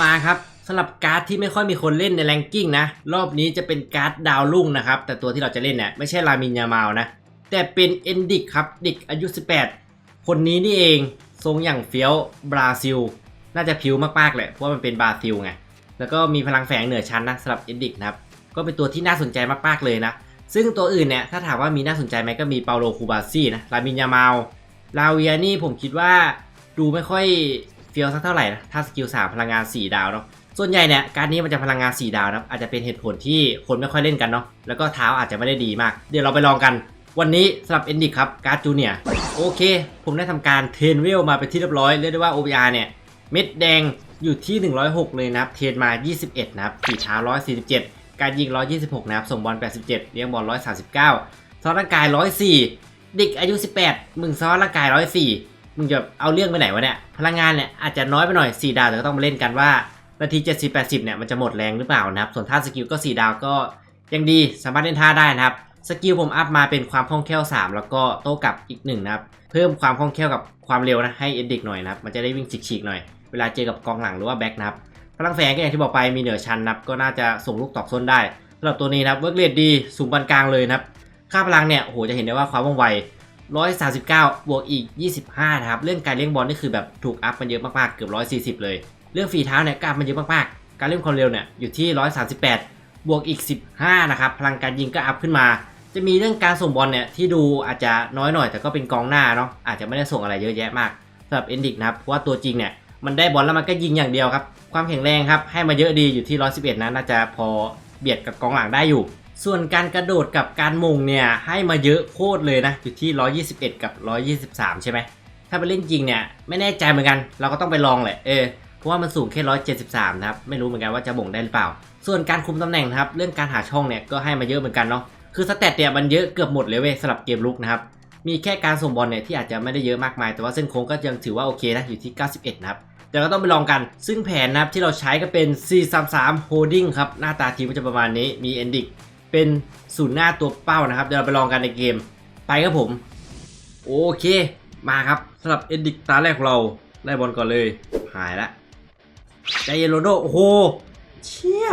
มาครับสำหรับการ์ดที่ไม่ค่อยมีคนเล่นในแรงกิ้งนะ รอบนี้จะเป็นการ์ดดาวรุ่งนะครับ แต่ตัวที่เราจะเล่นเนี่ยไม่ใช่ลามินยามาลนะ แต่เป็นเอนดิกครับเด็กอายุ 18 คนนี้นี่เองทรงอย่างเฟี้ยวบราซิล น่าจะผิวมากๆแหละเพราะมันเป็นบราซิลไงแล้วก็มีพลังแฝงเหนือชั้นนะสำหรับเอนดิกนะครับก็เป็นตัวที่น่าสนใจมากๆเลยนะ ซึ่งตัวอื่นเนี่ยถ้าถามว่ามีน่าสนใจไหมก็มีเปาโลคูบาซี่นะลามินยามาลลาเวียนี่ผมคิดว่าดูไม่ค่อย เฟี้ยวสักเท่าไหร่นะถ้าสกิล3พลังงาน 4 ดาวเนาะส่วนใหญ่เนี่ยการนี้มันจะพลังงาน 4 ดาวนะครับอาจจะเป็นเหตุผลที่คนไม่ค่อยเล่นกันเนาะแล้วก็เท้าอาจจะไม่ได้ดีมาก เดี๋ยวเราไปลองกัน วันนี้สำหรับเอนดิครับการ์ดจูเนียโอเค ผมได้ทำการเทรนเวลมาเป็นที่เรียบร้อยเรียกได้ว่า OBR เนี่ยเม็ดแดงอยู่ที่ 106 เลยนะครับ เทรนมา 21 นะครับขี่เท้า 147 การยิง 126 นะครับ ส่งบอล 87 เลี้ยงบอล 139ซ้อนร่างกาย 104 เด็กอายุ 18 มึงซ้อนร่างกาย 104 มึงจะเอาเรื่องไปไหนวะเนี่ยพลังงานเนี่ยอาจจะน้อยไปหน่อย 4 ดาวแต่ก็ต้องมาเล่นกันว่านาที 70 80 เนี่ยมันจะหมดแรงหรือเปล่านะครับ ส่วนท่าสกิลก็ 4 ดาวก็ยังดีสามารถเล่นท่าได้นะครับสกิลผมอัพมาเป็นความคล่องแคล่ว 3 แล้วก็โต้กลับอีก 1 นะครับ เพิ่มความคล่องแคล่วกับความเร็วนะให้เอ็นดิกหน่อยนะครับ มันจะได้วิ่งฉีกๆหน่อย เวลาเจอกับกองหลังหรือว่าแบ็คนะครับพลังแฝงก็อย่างที่บอกไปมีเหนือชั้นนะครับก็น่าจะส่งลูกตอกส้นได้สำหรับตัวนี้นะครับเวิร์กเรทดีสูงปานกลางเลยนะครับค่าพลังเนี่ยโหจะเห็นได้ว่าความว่องไว 139 บวกอีก 25 นะครับ เรื่องการเลี้ยงบอลนี่คือแบบถูกอัพมันเยอะมากๆ เกือบ 140 เลย เรื่องฝีเท้าเนี่ยกล้ามันเยอะมากๆ การเล่นความเร็วเนี่ยอยู่ที่ 138 บวกอีก 15 นะครับ พลังการยิงก็อัพขึ้นมา จะมีเรื่องการส่งบอลเนี่ยที่ดูอาจจะน้อยหน่อย แต่ก็เป็นกองหน้าเนาะ อาจจะไม่ได้ส่งอะไรเยอะแยะมากสำหรับเอนดิกนะครับ เพราะว่าตัวจริงเนี่ยมันได้บอลแล้วมันก็ยิงอย่างเดียวครับ ความแข็งแรงครับให้มาเยอะดีอยู่ที่ 111นะน่าจะพอเบียดกับกองหลังได้อยู่ ส่วนการกระโดดกับการมงเนี่ยให้มาเยอะโคตรเลยนะอยู่ที่ 121 กับ 123 ใช่ไหม ถ้าไปเล่นจริงเนี่ยไม่แน่ใจเหมือนกัน เราก็ต้องไปลองแหละเออเพราะว่ามันสูงแค่ 173 นะครับ ไม่รู้เหมือนกันว่าจะบ่งได้หรือเปล่า ส่วนการคุมตำแหน่งนะครับ เรื่องการหาช่องเนี่ยก็ให้มาเยอะเหมือนกันเนาะคือสเตตเนี่ยมันเยอะเกือบหมดเลยเว้ยสำหรับเกมลุกนะครับมีแค่การส่งบอลเนี่ยที่อาจจะไม่ได้เยอะมากมาย แต่ว่าเส้นโค้งก็ยังถือว่าโอเคนะอยู่ที่ 91 นะครับเดี๋ยวเราต้องไปลองกัน ซึ่งแผนนะครับที่เราใช้ก็เป็น 433 holding ครับหน้าตาทีมก็จะประมาณนี้มี endic เป็นศูนย์หน้าตัวเป้านะครับ เดี๋ยวเราไปลองกันในเกม ไปครับผม โอเคมาครับสำหรับ endic ตาแรกของเราไล่บอลก่อนเลย หายละใจเย็นโรโดโอ้โห เชี่ย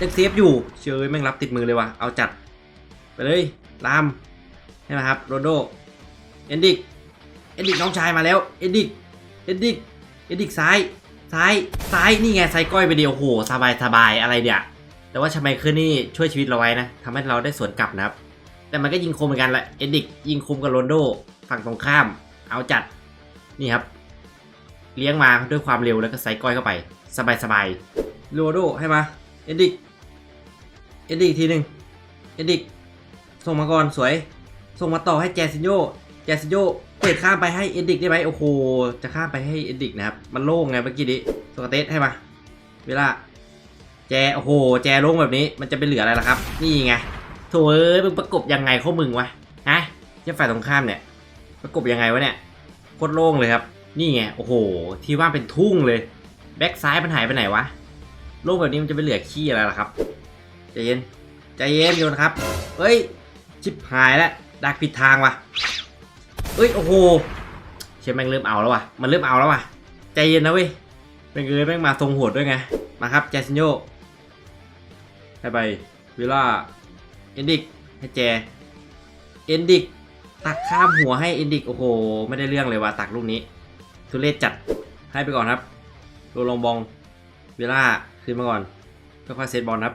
ยังเซฟอยู่ เชยแม่งรับติดมือเลยว่ะ เอาจัด ไปเลยลามใช่ไหมครับโรโดเอนดิกเอนดิกน้องชายมาแล้ว เอนดิกเอนดิกเอนดิกซ้าย ซ้าย ซ้าย นี่ไงไซก้อยไปเดียวโอ้โห สบายสบายอะไรเนี่ย แต่ว่าชาไมเคิลนี่ช่วยชีวิตเราไว้นะทำให้เราได้สวนกลับนะครับ แต่มันก็ยิงคมเหมือนกันแหละเอดิกยิงคมกับโรนโดฝั่งตรงข้าม เอาจัดนี่ครับ เลี้ยงมาด้วยความเร็วแล้วก็ไซก้อยเข้าไป สบายสบายโรนโดให้มาเอดิกเอดิกทีหนึ่งเอดิกส่งมาก่อนสวย ส่งมาต่อให้แจซิโยแจซิโยเปิดข้ามไปให้เอดิกได้ไหมโอ้โหจะข้ามไปให้เอดิกนะครับมันโล่งไงเมื่อกี้นี้สกเตสให้มาเวลา แจโอ้โห แจโล่งแบบนี้มันจะไปเหลืออะไรล่ะครับ นี่ไงโถเอ้ยมึงประกบยังไงเข้ามึงวะฮะเจ้าฝ่ายตรงข้ามเนี่ย ประกบยังไงวะเนี่ยโคตรโล่งเลยครับ นี่ไงโอ้โห ที่ว่างเป็นทุ่งเลยแบ็กซ้ายมันหายไปไหนวะโล่งแบบนี้มันจะไปเหลือขี้อะไรล่ะครับใจเย็นใจเย็นโยนครับเฮ้ยชิบหายแล้วดักผิดทางว่ะเอ้ยโอ้โหเชี่ยแม่งเริ่มเอาแล้วว่ะมันเริ่มเอาแล้วว่ะใจเย็นนะเว้ยแม่งเอ้ยแม่งมาทรงโหดด้วยไงมาครับแจซินโย ให้ไปเวลาเอนดิกให้แจเอนดิกตักข้ามหัวให้เอนดิกโอ้โห ไม่ได้เรื่องเลยว่ะตักลูกนี้ ทุเรศจัดให้ไปก่อนครับโรลงบองเวลาขึ้นมาก่อนค่อยๆเซตบอลครับ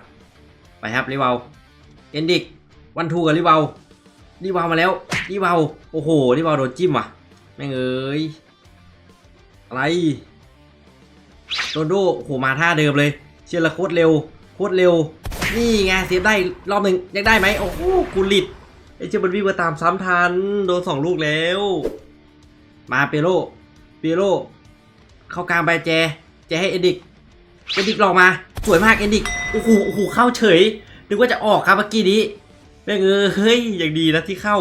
ไปครับริเวลเอนดิกวันทูกับริเวาลริวาลมาแล้วริวาลโอ้โหริวาลโดนจิ้มว่ะแม่งเอ้ยอะไรโรนลโดโอ้โหมาท่าเดิมเลย เชียร์ละโคตรเร็วโคตรเร็ว นี่ไงเซฟได้รอบหนึ่งยังได้ไหมโอ้โหกูลิดไอเชียมันวิ่งมาตามซ้ำทันโดนสองลูกแล้ว มาเปโลเปโลเข้ากลางไปแจ แจให้เอดิกเอดิกหลอกมา สวยมากเอดิกโอ้โหโอ้โหเข้าเฉยนึกว่าจะออกครับเมื่อกี้นี้แม่งเออเฮ้ยอย่างดีนะที่เข้า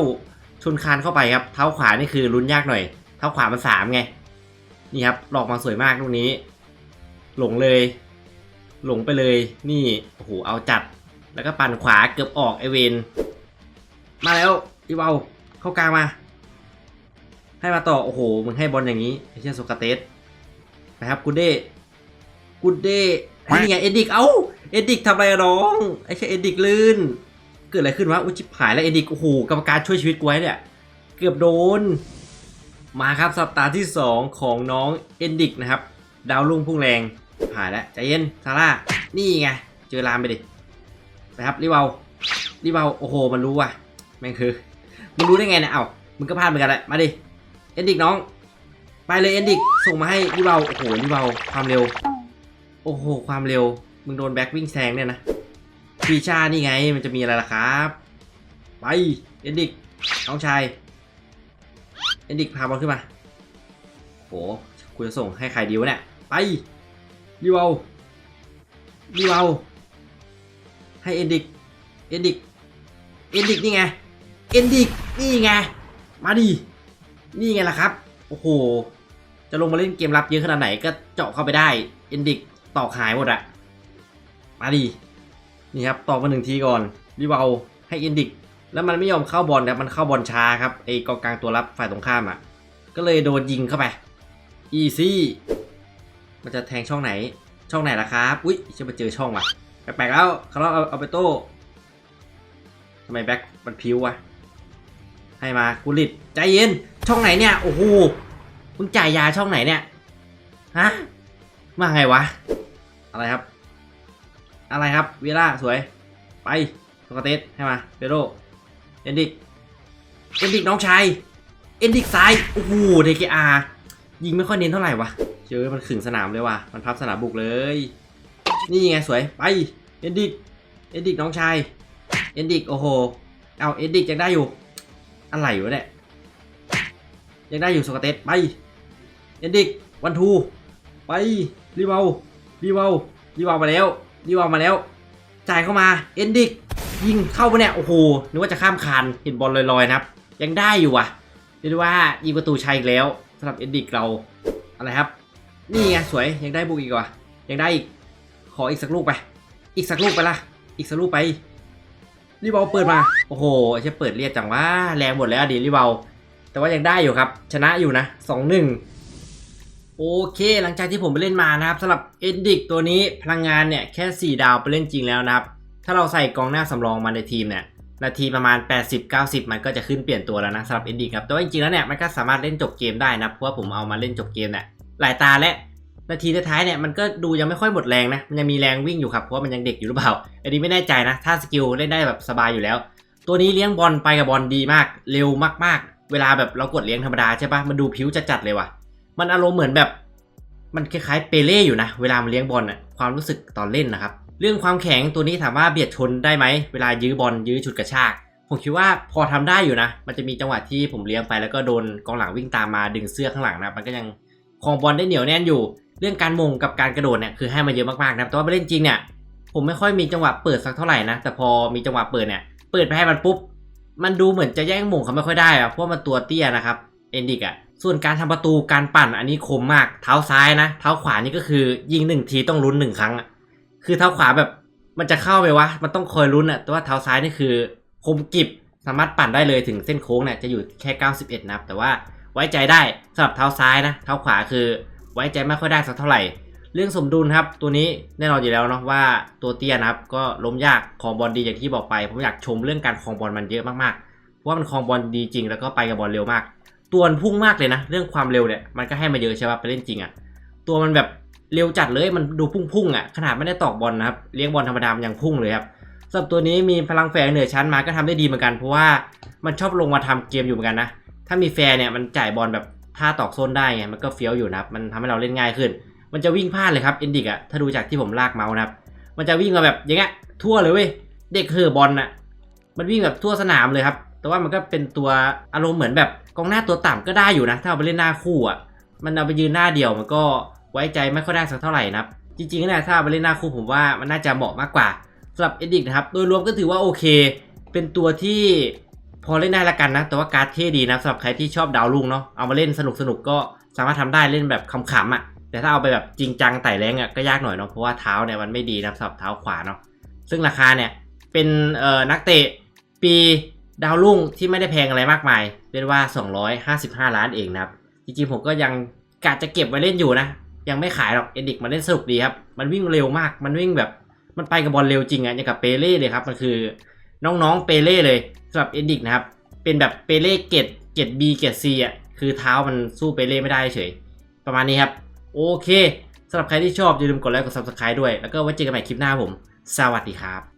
ชนคานเข้าไปครับ เท้าขวานี่คือลุ้นยากหน่อย เท้าขวามันสามไง นี่ครับหลอกมาสวยมากลูกนี้ หลงเลย หลงไปเลยนี่โอ้โหเอาจัด แล้วก็ปั่นขวาเกือบออกไอเวนมาแล้วอีเบาเข้ากลางมา ให้มาต่อ โอ้โห มึงให้บอลอย่างนี้ไอเช่นโซกาเตสนะครับกูเด้กูดเดย์นี่ไงเอดิกเอ้าเอดิกทำอะไรน้องไอ้แค่เอดิกลื่น เกิดอะไรขึ้นวะอุ้ยชิบหายแล้วเอดิกโอ้โหกรรมการช่วยชีวิตกูไว้เนี่ย เกือบโดน มาครับสัปดาห์ที่ 2 ของน้องเอดิกนะครับ ดาวรุ่งพุ่งแรง หายแล้วใจเย็นซาร่า นี่ไง เจอลามไปดิ นะครับรีเวลรีเวลโอ้โห มันรู้ว่ะ แม่งคือมึงรู้ได้ไงเนี่ยเอ้ามึงก็พลาดเหมือนกันแหละ มาดิ เอ็นดิกน้อง ไปเลยเอ็นดิก ส่งมาให้รีเวลโอ้โหรีเวลความเร็ว โอ้โห ความเร็ว มึงโดนแบ็ควิ่งแซงเนี่ยนะฟีชานี่ไง มันจะมีอะไรล่ะครับ ไป เอ็นดิก น้องชาย เอ็นดิกพาบอลขึ้นมาโหกูจะส่งให้ใครดีวะเนี่ย ไป รีเวลรีเวลให้เอ็นดิก เอ็นดิก เอ็นดิกนี่ไง เอ็นดิกนี่ไง มาดิ นี่ไงล่ะครับ โอ้โห จะลงมาเล่นเกมรับเยอะขนาดไหนก็เจาะเข้าไปได้ เอ็นดิกตอกหายหมดอะมาดิ นี่ครับตอกมาหนึ่งทีก่อน รีเวลให้เอ็นดิก แล้วมันไม่ยอมเข้าบอลครับมันเข้าบอลช้าครับ ไอ้กองกลางตัวรับฝ่ายตรงข้ามอะก็เลยโดนยิงเข้าไป อีซี่ มันจะแทงช่องไหน ช่องไหนล่ะครับ อุ้ยจะมาเจอช่องว่ะ แปลกๆแล้วคาร์ลเอาเอาไปโต้ทำไมแบ็คมันพิ้ววะ ให้มากุลิตใจเย็น ช่องไหนเนี่ย โอ้โหมึงจ่ายยาช่องไหนเนี่ย ฮะ มาไงวะ อะไรครับ อะไรครับเวล่าสวย ไปโซกเตสให้มาเปโรเอนดิก เอนดิกน้องชาย เอนดิกซ้าย โอ้โห เดกอายิงไม่ค่อยเน้นเท่าไหร่วะ เจอมันขึงสนามเลยว่ะ มันพับสนามบุกเลย นี่ไงสวย ไป เอนดิก เอนดิกน้องชาย เอนดิกโอ้โห เอาเอนดิกยังได้อยู่ อะไรวะเนี่ย ยังได้อยู่โซกเตสไป เอนดิกวันทู ไปรีเวลรีเวลรีเวลมาแล้วรีเวลมาแล้ว จ่ายเข้ามา เอนดิกยิงเข้าไปเนี่ยโอ้โห นึกว่าจะข้ามคานเห็นบอลลอยๆนะครับ ยังได้อยู่ว่ะเรียกว่ายิงประตูชัยอีกแล้วสำหรับเอนดิกเราอะไรครับ นี่ไงสวยยังได้บุกอีกว่ะยังได้อีกขออีกสักลูกไป อีกสักลูกไปละอีกสักลูกไปรีบเวลเปิดมาโอ้โหไจะเปิดเรียกจังว่าแรงหมดแล้วดีรีบเวลแต่ว่ายังได้อยู่ครับ ชนะอยู่นะสองหนึ่งโอเคหลังจากที่ผมไปเล่นมานะครับสำหรับเอนดิกตัวนี้พลังงานเนี่ยแค่ 4 ดาวไปเล่นจริงแล้วนะครับ ถ้าเราใส่กองหน้าสำรองมาในทีมเนี่ยนาทีประมาณ 80-90 มันก็จะขึ้นเปลี่ยนตัวแล้วนะสำหรับเอนดิกครับแต่ว่าจริงๆแล้วเนี่ยมันก็สามารถเล่นจบเกมได้นะเพราะว่าผมเอามาเล่นจบเกมเนี่ย หลายตาและนาทีท้ายเนี่ยมันก็ดูยังไม่ค่อยหมดแรงนะมันยังมีแรงวิ่งอยู่ครับเพราะว่ามันยังเด็กอยู่หรือเปล่าอันนี้ไม่แน่ใจนะ ถ้าสกิลเล่นได้แบบสบายอยู่แล้ว ตัวนี้เลี้ยงบอลไปกับบอลดีมาก เร็วมากๆ เวลาแบบเรากดเลี้ยงธรรมดาใช่ปะมันดูผิวจัดๆเลยว่ะ มันอารมณ์เหมือนแบบ มันคล้ายๆเปเล่อยู่นะ เวลามันเลี้ยงบอลน่ะความรู้สึกตอนเล่นนะครับเรื่องความแข็งตัวนี้ถามว่าเบียดชนได้ไหมเวลายื้อบอลยื้อฉุดกระชากผมคิดว่าพอทำได้อยู่นะ มันจะมีจังหวะที่ผมเลี้ยงไปแล้วก็โดนกองหลังวิ่งตามมาดึงเสื้อข้างหลังนะมันก็ยัง คองบอลได้เหนียวแน่นอยู่ เรื่องการมงกับการกระโดดเนี่ยคือให้มาเยอะมากๆนะแต่ว่าไปเล่นจริงเนี่ยผมไม่ค่อยมีจังหวะเปิดสักเท่าไหร่นะแต่พอมีจังหวะเปิดเนี่ยเปิดไปให้มันปุ๊บมันดูเหมือนจะแย่งมงเขาไม่ค่อยได้อะเพราะมันตัวเตี้ยนะครับเอนดิกอะส่วนการทำประตูการปั่นอันนี้คมมาก เท้าซ้ายนะ เท้าขวานี่ก็คือยิงหนึ่งทีต้องลุ้นหนึ่งครั้งคือเท้าขวาแบบมันจะเข้าไปวะ มันต้องคอยลุ้นอะแต่ว่าเท้าซ้ายนี่คือ คมกิบสามารถปั่นได้เลยถึงเส้นโค้งเนี่ยจะอยู่แค่ 91 นับ แต่ว่า ไว้ใจได้สำหรับเท้าซ้ายนะเท้าขวาคือไว้ใจไม่ค่อยได้สักเท่าไหร่ เรื่องสมดุลครับ ตัวนี้แน่นอนอยู่แล้วเนาะว่าตัวเตี้ยนะครับก็ล้มยากของบอลดีอย่างที่บอกไป ผมอยากชมเรื่องการคองบอลมันเยอะมากๆเพราะว่ามันคองบอลดีจริง แล้วก็ไปกับบอลเร็วมาก ตัวมันพุ่งมากเลยนะ เรื่องความเร็วเนี่ยมันก็ให้มาเยอะใช่ป่ะไปเล่นจริงอะ่ะตัวมันแบบเร็วจัดเลยมันดูพุ่งๆอะ่ะขนาดไม่ได้ตอกบอลนะครับเลี้ยงบอลธรรมดามันยังพุ่งเลยครับสำหรับตัวนี้มีพลังแฝงเหนือชั้นมาก็ทำได้ดีเหมือนกันเพราะว่ามันชอบลงมาทำเกมอยู่เหมือนกันนะ ถ้ามีแฟร์เนี่ยมันจ่ายบอลแบบท่าตอกโซนได้ไงมันก็เฟี้ยวอยู่นะครับมันทำให้เราเล่นง่ายขึ้น มันจะวิ่งพลาดเลยครับเอนดิกอะถ้าดูจากที่ผมลากเมาส์นะครับมันจะวิ่งมาแบบอย่างเงี้ยทั่วเลยเว้ยเด็กเห่อบอลน่ะมันวิ่งแบบทั่วสนามเลยครับแต่ว่ามันก็เป็นตัวอารมณ์เหมือนแบบกองหน้าตัวต่ำก็ได้อยู่นะ ถ้าเอาไปเล่นหน้าคู่อะมันเอาไปยืนหน้าเดียวมันก็ไว้ใจไม่ค่อยได้สักเท่าไหร่นะครับจริงๆเนี่ยถ้าเอาไปเล่นหน้าคู่ผมว่ามันน่าจะเหมาะมากกว่าสำหรับเอดิกนะครับโดยรวมก็ถือว่าโอเค เป็นตัวที่ พอเล่นได้ละกันนะ แต่ว่าการ์ดเท่ดีนะสำหรับใครที่ชอบดาวลุ่งเนาะเอามาเล่นสนุกๆก็สามารถทำได้เล่นแบบขำๆอะแต่ถ้าเอาไปแบบจริงจังไต่แรงอะก็ยากหน่อยเนาะเพราะว่าเท้าเนี่ยมันไม่ดีนะสำหรับเท้าขวาเนาะซึ่งราคาเนี่ยเป็นเอ่อนักเตะปีดาวรุ่งที่ไม่ได้แพงอะไรมากมายเรียกว่า 255 ล้านเองนะครับจริงๆผมก็ยังกะจะเก็บไว้เล่นอยู่นะ ยังไม่ขายหรอกเอนดิกมันเล่นสนุกดีครับ มันวิ่งเร็วมากมันวิ่งแบบมันไปกับบอลเร็วจริงอะอย่างกับเปเล่เลยครับ มันคือ น้องๆเปเล่เลยสำหรับเอนดิกนะครับ เป็นแบบเปเล่เกตเกตบีเกตซีอะคือเท้ามันสู้เปเล่ไม่ได้เฉย ประมาณนี้ครับ โอเคสำหรับใครที่ชอบอย่าลืมกดไลค์กด subscribe ด้วย แล้วก็ไว้เจอกันใหม่คลิปหน้าผม สวัสดีครับ